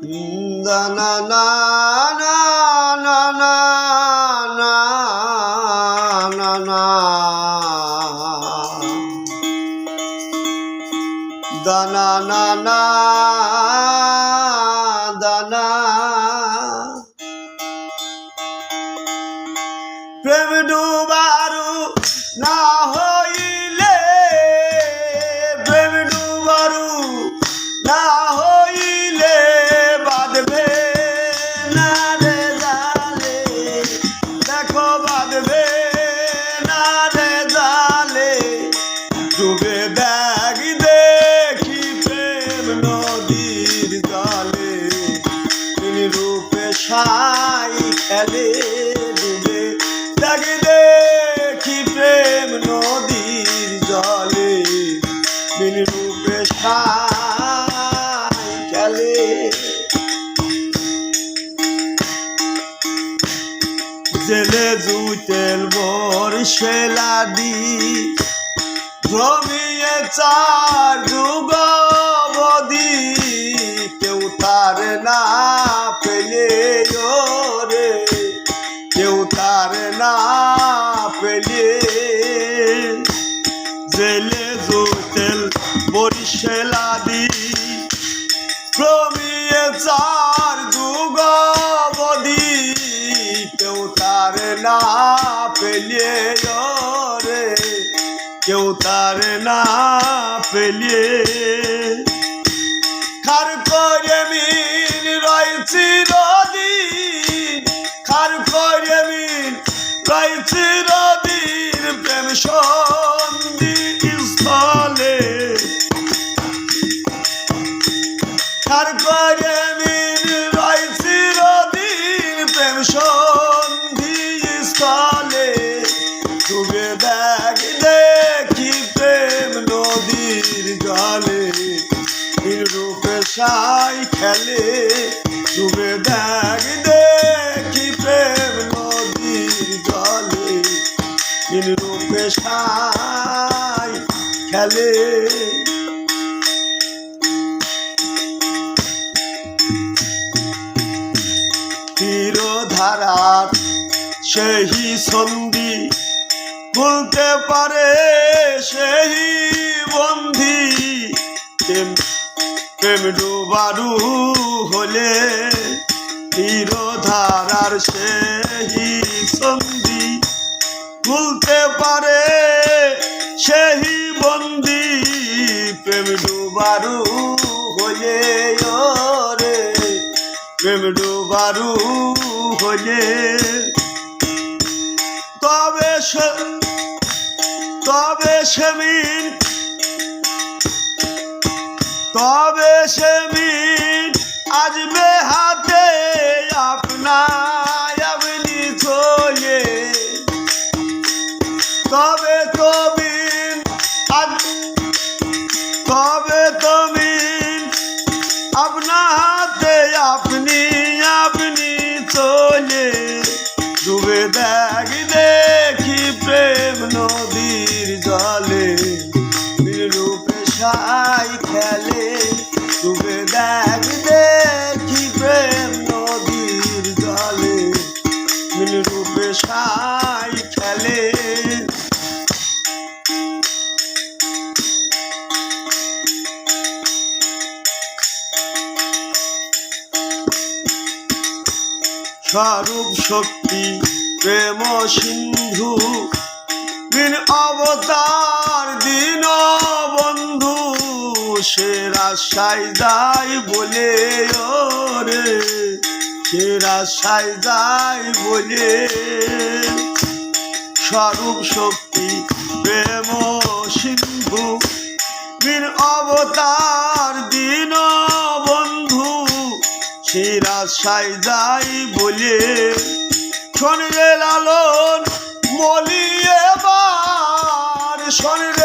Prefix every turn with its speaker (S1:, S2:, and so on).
S1: না না না না না না না দানা। প্রেম ডুবারু না জেলে জুতেল বর শেলাদি ভ্রমিয়ে চার যুগবদি কেউ তার না পেলে রে। কেউ তার না পেলে জেলে জুতেল বরিশেলাদি ক্রমিয়ে চার পেলে রে, কেউ তার না পেলে খার করে মিন রয়েছি রদিন খার করে মিন রয়েছি রদিন প্রেম স্থলে। খার করে খেলে ডুবে দেখ দেখি প্রেম নদীর জলে। নীল রূপে সাই খেলে। তীর ধারার সেই সন্ধি খুলতে পারে সেই বন্ধি। প্রেম ডুবারু হলে তীর ধারার সেই সন্ধি খুলতে পারে সেই বন্দি। প্রেম ডুবারু হলে রে প্রেম ডুবারু হলে। তবে সে তবে সেমিন তবে সেমিন আসবে হাতে আপনার আপনি চলে তবে তবিন তবে তবিন আপনা হাতে আপনি আপনি চলে। ডুবে দেখ, দেখি প্রেম নদীর জলে। রূপে সাই স্বরূপ শক্তি, প্রেম সিন্ধু। দিন অবতার, দিন বন্ধু, সে রাশাই যাই বলে ওরে। সে রাশাই যাই বলে। স্বরূপ শক্তি, প্রেম সিন্ধু। দিন অবতার, দিন হিরাশায় যাই বলে শোনে লালন মলিয়ে বার শোনে